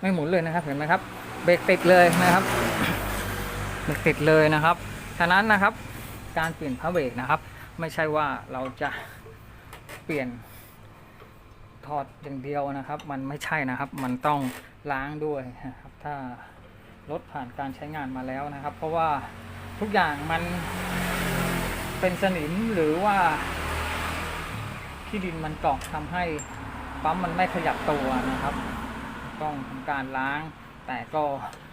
ไม่หมุนเลยนะครับเห็นไหมครับ เบรกติดเลยนะครับ เบรกติดเลยนะครับฉะนั้นนะครับ การเปลี่ยนพระเบรกนะครับ ไม่ใช่ว่าเราจะเปลี่ยนถอดอย่างเดียวนะครับ มันไม่ใช่นะครับ มันต้องล้างด้วยนะครับ ถ้ารถผ่านการใช้งานมาแล้วนะครับ เพราะว่าทุกอย่างมันเป็นสนิมหรือว่าที่ดินมันเกาะทำให้ ปั๊มมันไม่ขยับตัวนะครับ ต้องทำการล้าง แต่ก็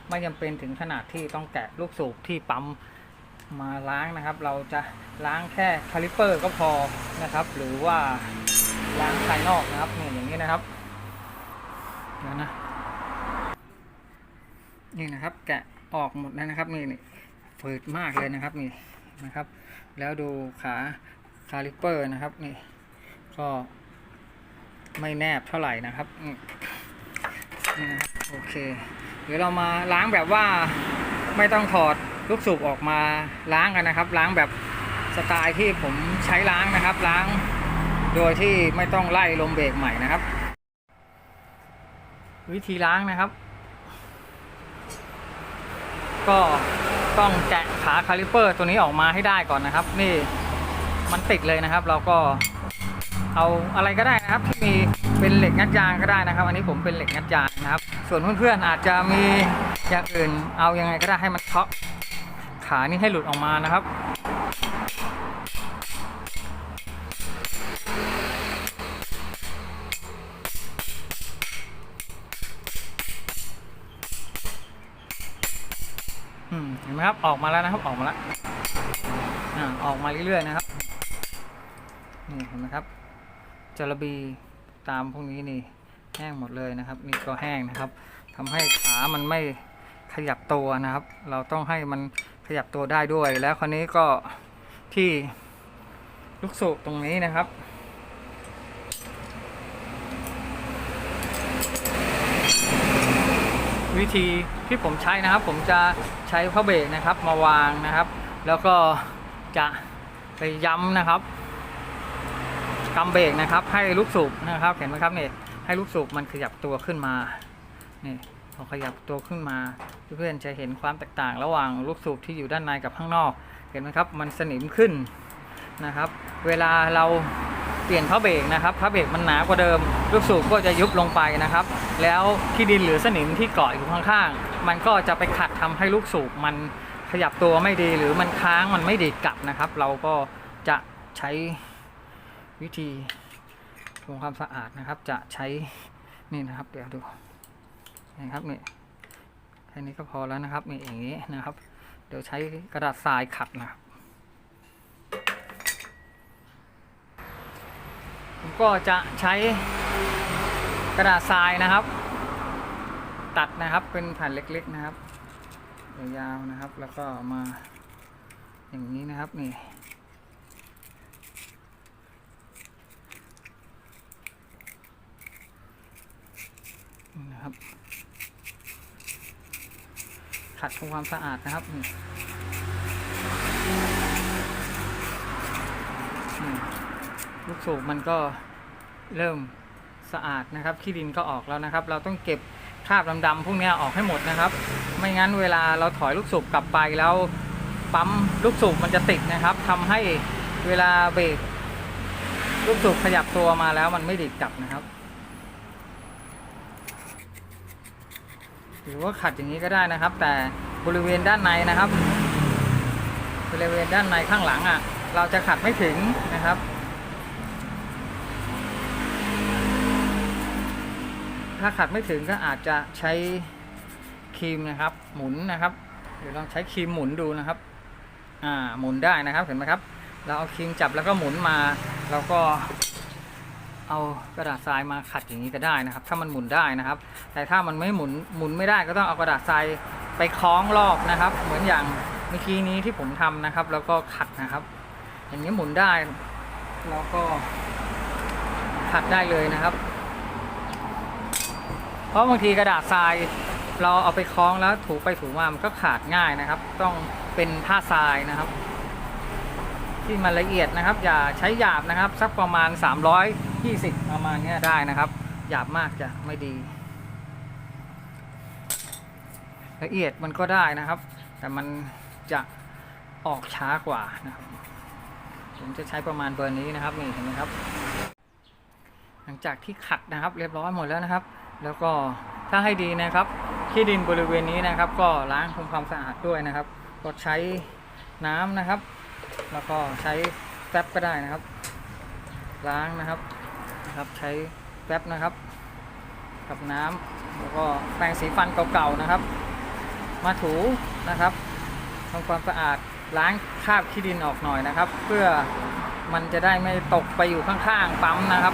ไม่จำเป็นถึงขนาดที่ต้องแกะลูกสูบที่ปั๊มมาล้างนะครับ เราจะล้างแค่คาลิปเปอร์ก็พอนะครับ หรือว่าล้างภายนอกนะครับเนี่ยอย่างนี้นะครับเดี๋ยวนะนี่นะครับ แกะออกหมดแล้วนะครับนี่นี่ฝืดมากเลยนะครับนี่นะครับ แล้วดูขาคาลิปเปอร์นะครับนี่ก็ ไม่แนบเท่าไหร่นะครับโอเคเดี๋ยวเรามาล้างแบบว่าไม่ต้องถอดลูกสูบออกมาล้างกันนะครับ ล้างแบบสไตล์ที่ผมใช้ล้างนะครับ ล้างโดยที่ไม่ต้องไล่ลมเบรกใหม่นะครับ วิธีล้างนะครับ ก็ต้องแกะขาคาลิเปอร์ตัวนี้ออกมาให้ได้ก่อนนะครับ นี่มันติดเลยนะครับ เราก็ เอาอะไรก็ได้นะครับที่มีเป็นเหล็กงัดยางก็ได้นะครับ อันนี้ผมเป็นเหล็กงัดยางนะครับ ส่วนเพื่อนๆอาจจะมีอย่างอื่น เอายังไงก็ได้ให้มันเคาะขานี่ให้หลุดออกมานะครับเห็นไหมครับออกมาแล้วนะครับออกมาแล้วอออกมาเรื่อยๆนะครับนี่เห็นไหมครับ จระบีตามพวกนี้นี่แห้งหมดเลยนะครับ นี่ก็แห้งนะครับทำให้ขามันไม่ขยับตัวนะครับ เราต้องให้มันขยับตัวได้ด้วย แล้วคราวนี้ก็ที่ลูกสูบตรงนี้นะครับวิธีที่ผมใช้นะครับ ผมจะใช้ผ้าเบรกนะครับมาวางนะครับ แล้วก็จะไปย้ำนะครับ กำเบรกนะครับ ให้ลูกสูบนะครับ เห็นไหมครับเนี่ยให้ลูกสูบมันขยับตัวขึ้นมานี่พอขยับตัวขึ้นมา เพื่อนๆจะเห็นความแตกต่างระหว่างลูกสูบที่อยู่ด้านในกับข้างนอก เห็นไหมครับมันสนิมขึ้นนะครับ เวลาเราเปลี่ยนผ้าเบรกนะครับผ้าเบรกมันหนากว่าเดิม ลูกสูบก็จะยุบลงไปนะครับ แล้วที่ดินหรือสนิมที่เกาะอยู่ข้างๆมันก็จะไปขัดทำให้ลูกสูบมันขยับตัวไม่ดีหรือมันค้างมันไม่ดีกลับนะครับ เราก็จะใช้ วิธีทำความสะอาดนะครับ จะใช้นี่นะครับ เดี๋ยวดูนะครับนี่แค่นี้ก็พอแล้วนะครับนี่อย่างนี้นะครับ เดี๋ยวใช้กระดาษทรายขัดนะครับผมก็จะใช้กระดาษทรายนะครับ ตัดนะครับเป็นแผ่นเล็ก ๆนะครับยาวๆนะครับ แล้วก็มาอย่างนี้นะครับนี่ นะครับ ขัดทำความสะอาดนะครับลูกสูบมันก็เริ่มสะอาดนะครับขี้ดินก็ออกแล้วนะครับ เราต้องเก็บคราบดำๆพวกนี้ออกให้หมดนะครับ ไม่งั้นเวลาเราถอยลูกสูบกลับไปแล้วปั๊มลูกสูบมันจะติดนะครับทำให้เวลาเบรกลูกสูบขยับตัวมาแล้วมันไม่ดีดกลับนะครับ รือว่าขัดอย่างนี้ก็ได้นะครับ แต่บริเวณด้านในนะครับ บริเวณด้านในข้างหลังอะ เราจะขัดไม่ถึงนะครับถ้าขัดไม่ถึงก็อาจจะใช้ครีมนะครับ หมุนนะครับเดี๋ยวลองใช้ครีมหมุนดูนะครับ อ่าหมุนได้นะครับเห็นไหมครับ เราเอาครีมจับแล้วก็หมุนมาเราก็ เอากระดาษทรายมาขัดอย่างนี้ก็ได้นะครับ ถ้ามันหมุนได้นะครับ แต่ถ้ามันไม่หมุนหมุนไม่ได้ก็ต้องเอากระดาษทรายไปคล้องรอบนะครับ เหมือนอย่างเมื่อกี้นี้ที่ผมทำนะครับ แล้วก็ขัดนะครับ อย่างนี้หมุนได้แล้วก็ขัดได้เลยนะครับ เพราะบางทีกระดาษทรายเราเอาไปคล้องแล้วถูไปถูมามันก็ขาดง่ายนะครับ ต้องเป็นผ้าทรายนะครับ ที่มันละเอียดนะครับ อย่าใช้หยาบนะครับ สักประมาณ 20 ประมาณนี้ได้นะครับ หยาบมากจะไม่ดี ละเอียดมันก็ได้นะครับ แต่มันจะออกช้ากว่านะครับผมจะใช้ประมาณเบอร์นี้นะครับนี่เห็นไหมครับ หลังจากที่ขัดนะครับเรียบร้อยหมดแล้วนะครับ แล้วก็ถ้าให้ดีนะครับที่ดินบริเวณนี้นะครับ ก็ล้างทำความสะอาดด้วยนะครับ ก็ใช้น้ำนะครับ แล้วก็ใช้แป๊บก็ได้นะครับ ล้างนะครับ นะครับ ใช้แป๊บนะครับ กับน้ำแล้วก็แปรงสีฟันเก่าๆนะครับ มาถูนะครับทำความสะอาดล้างคราบขี้ดินออกหน่อยนะครับ เพื่อมันจะได้ไม่ตกไปอยู่ข้างๆปั๊มนะครับ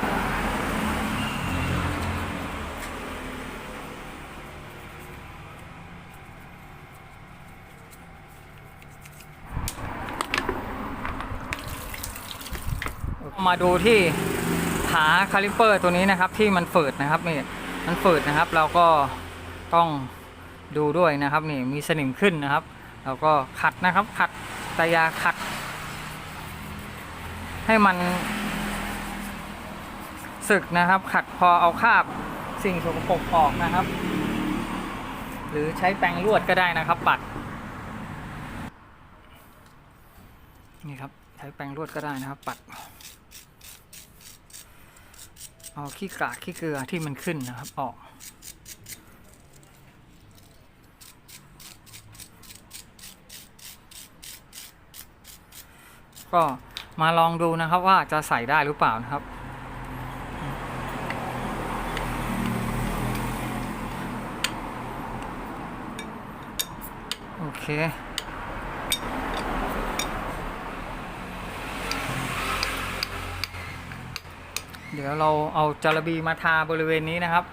มาดูที่ ขาคาลิเปอร์ตัวนี้นะครับที่มันฝืดนะครับนี่มันฝืดนะครับ เราก็ต้องดูด้วยนะครับนี่มีสนิมขึ้นนะครับ เราก็ขัดนะครับขัดตายาขัด ให้มันสึกนะครับ ขัดพอเอาคาบสิ่งสกปรกออกนะครับ หรือใช้แปรงลวดก็ได้นะครับปัดนี่ครับใช้แปรงลวดก็ได้นะครับ ปัด เอาขี้กากขี้เกลือที่มันขึ้นนะครับออกก็มาลองดูนะครับว่าจะใส่ได้หรือเปล่านะครับ โอเค เดี๋ยวเราเอาจารบีมาทาบริเวณนี้นะครับ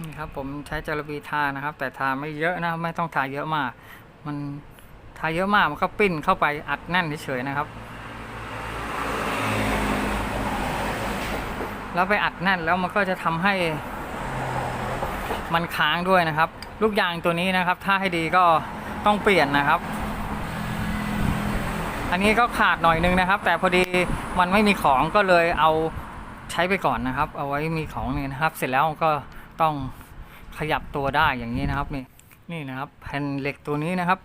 นี่ครับผมใช้จารบีทานะครับ แต่ทาไม่เยอะนะไม่ต้องทาเยอะมาก มันทาเยอะมากมันก็ปิ้นเข้าไปอัดแน่นเฉยๆนะครับ แล้วไปอัดแน่นแล้วมันก็จะทำให้มันค้างด้วยนะครับ ลูกยางตัวนี้นะครับ ถ้าให้ดีก็ ต้องเปลี่ยนนะครับ อันนี้ก็ขาดหน่อยนึงนะครับ แต่พอดีมันไม่มีของก็เลยเอาใช้ไปก่อนนะครับ เอาไว้มีของนี่นะครับ เสร็จแล้วก็ต้องขยับตัวได้อย่างนี้นะครับนี่นี่นะครับ แผ่นเหล็กตัวนี้นะครับ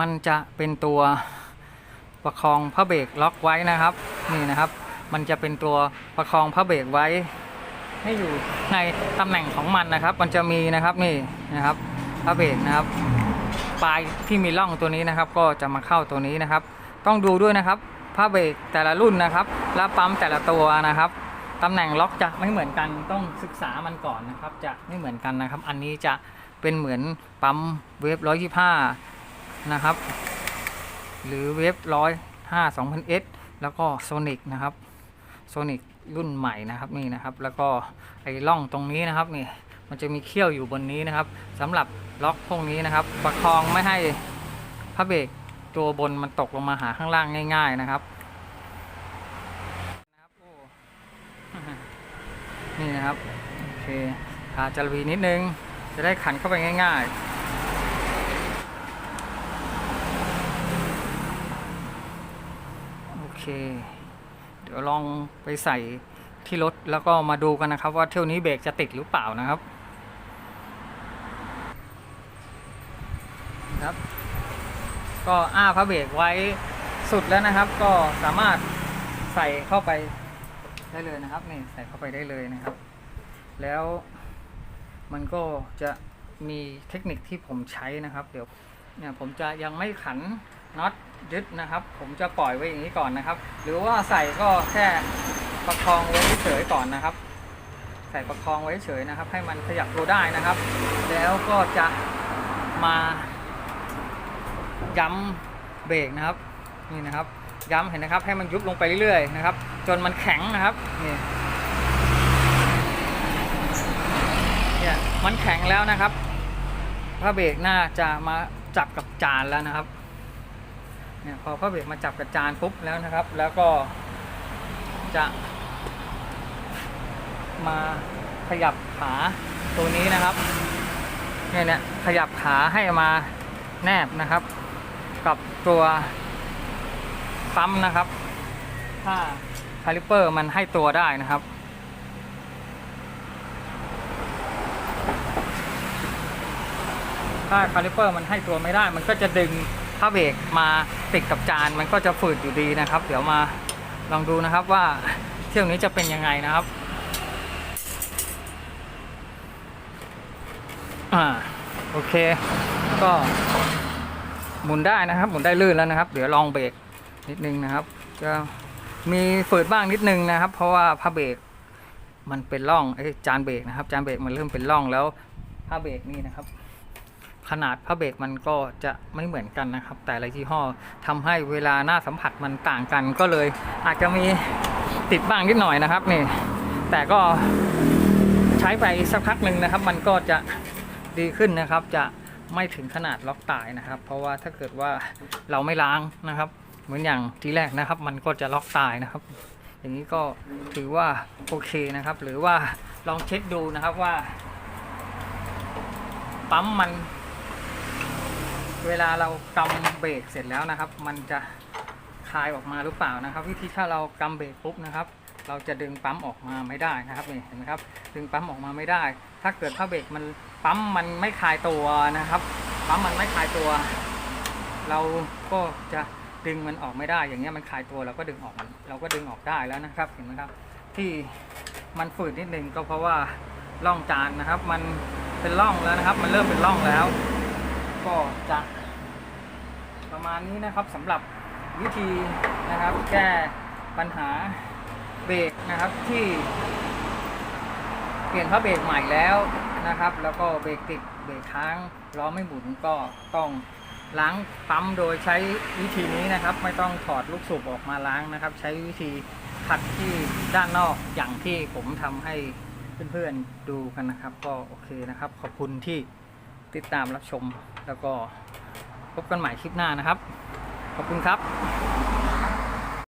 มันจะเป็นตัวประคองพระเบรกล็อกไว้นะครับ นี่นะครับ มันจะเป็นตัวประคองพระเบรกไว้ ให้อยู่ในตำแหน่งของมันนะครับ มันจะมีนะครับนี่นะครับพระเบรกนะครับ ปลายที่มีร่องตัวนี้นะครับ ก็จะมาเข้าตัวนี้นะครับ ต้องดูด้วยนะครับผ้าเบรกแต่ละรุ่นนะครับ และปั๊มแต่ละตัวนะครับตำแหน่งล็อกจะไม่เหมือนกันต้องศึกษามันก่อนนะครับ จะไม่เหมือนกันนะครับ อันนี้จะเป็นเหมือนปั๊มเวฟร้อยยี่ห้านะครับ หรือเวฟร้อยห้าสองพันเอสแล้วก็โซนิกนะครับโซนิกรุ่นใหม่นะครับนี่นะครับ แล้วก็ไอ้ร่องตรงนี้นะครับนี่ มันจะมีเขี้ยวอยู่บนนี้นะครับสำหรับล็อกพวกนี้นะครับ ประคองไม่ให้พระเบรกตัวบนมันตกลงมาหาข้างล่างง่าย ๆนะครับนะครับโอ้นี่นะครับโอเคทาจารวีนิดนึง จะได้ขันเข้าไปง่ายๆโอเคเดี๋ยวลองไปใส่ที่รถแล้วก็มาดูกันนะครับ ว่าเที่ยวนี้เบรกจะติดหรือเปล่านะครับ ก็อ้าพระเบรกไว้สุดแล้วนะครับ ก็สามารถใส่เข้าไปได้เลยนะครับนี่ใส่เข้าไปได้เลยนะครับ แล้วมันก็จะมีเทคนิคที่ผมใช้นะครับ เดี๋ยวเนี่ยผมจะยังไม่ขันน็อตยึดนะครับ ผมจะปล่อยไว้อย่างนี้ก่อนนะครับ หรือว่าใส่ก็แค่ประคองไว้เฉยก่อนนะครับ ใส่ประคองไว้เฉยนะครับ ให้มันขยับตัวได้นะครับ แล้วก็จะมา ย้ำเบรกนะครับนี่นะครับ ย้ำเห็นนะครับให้มันยุบลงไปเรื่อยๆนะครับ จนมันแข็งนะครับนี่เนี่ยมันแข็งแล้วนะครับพระเบรกน่าจะมาจับกับจานแล้วนะครับเนี่ยพอพระเบรกมาจับกับจานปุ๊บแล้วนะครับ แล้วก็จะ มาขยับขาตัวนี้นะครับเนี่ยเนี่ยขยับขาให้มาแนบนะครับ กับตัวปั๊มนะครับ ถ้าคาลิเปอร์มันให้ตัวได้นะครับ ถ้าคาลิเปอร์มันให้ตัวไม่ได้ มันก็จะดึงผ้าเบรกมาติดกับจานมันก็จะฝืดอยู่ดีนะครับ เดี๋ยวมาลองดูนะครับว่าเที่ยวนี้จะเป็นยังไงนะครับอ่าโอเค ก็ หมุนได้นะครับหมุนได้ลื่นแล้วนะครับเดี๋ยวลองเบรกนิดนึงนะครับจะมีฝืดบ้างนิดนึงนะครับ เพราะว่าผ้าเบรกมันเป็นร่องไอ้จานเบรกนะครับ จานเบรกมันเริ่มเป็นร่องแล้วผ้าเบรกนี่นะครับ ขนาดผ้าเบรกมันก็จะไม่เหมือนกันนะครับ แต่ละยี่ห้อทำให้เวลาหน้าสัมผัสมันต่างกันก็เลย อาจจะมีติดบ้างนิดหน่อยนะครับนี่ แต่ก็ใช้ไปสักพักหนึ่งนะครับ มันก็จะดีขึ้นนะครับจะ ไม่ถึงขนาดล็อกตายนะครับ เพราะว่าถ้าเกิดว่าเราไม่ล้างนะครับ เหมือนอย่างทีแรกนะครับ มันก็จะล็อกตายนะครับ อย่างนี้ก็ถือว่าโอเคนะครับ หรือว่าลองเช็คดูนะครับว่า ปั๊มมัน เวลาเรากำเบรกเสร็จแล้วนะครับ มันจะคลายออกมาหรือเปล่านะครับ วิธีถ้าเรากำเบรกปุ๊บนะครับเราจะดึงปั๊มออกมาไม่ได้นะครับนี่เห็นไหมครับ ดึงปั๊มออกมาไม่ได้ ถ้าเกิดผ้าเบรกมัน ปั๊มมันไม่คลายตัวนะครับ ปั๊มมันไม่คลายตัว เราก็จะดึงมันออกไม่ได้ อย่างเงี้ยมันคลายตัวเราก็ดึงออกมันเราก็ดึงออกได้แล้วนะครับ เห็นไหมครับ ที่มันฝืดนิดนึงก็เพราะว่าร่องจานนะครับ มันเป็นร่องแล้วนะครับ มันเริ่มเป็นร่องแล้ว ก็จะประมาณนี้นะครับสำหรับวิธีนะครับ แก้ปัญหาเบรกนะครับที่เปลี่ยนผ้าเบรกใหม่แล้ว นะครับ แล้วก็เบรกติดเบรกค้างล้อไม่หมุนก็ต้องล้างปั๊มโดยใช้วิธีนี้นะครับ ไม่ต้องถอดลูกสูบออกมาล้างนะครับ ใช้วิธีขัดที่ด้านนอกอย่างที่ผมทำให้เพื่อนๆดูกันนะครับ ก็โอเคนะครับ ขอบคุณที่ติดตามรับชม แล้วก็พบกันใหม่คลิปหน้านะครับ ขอบคุณครับ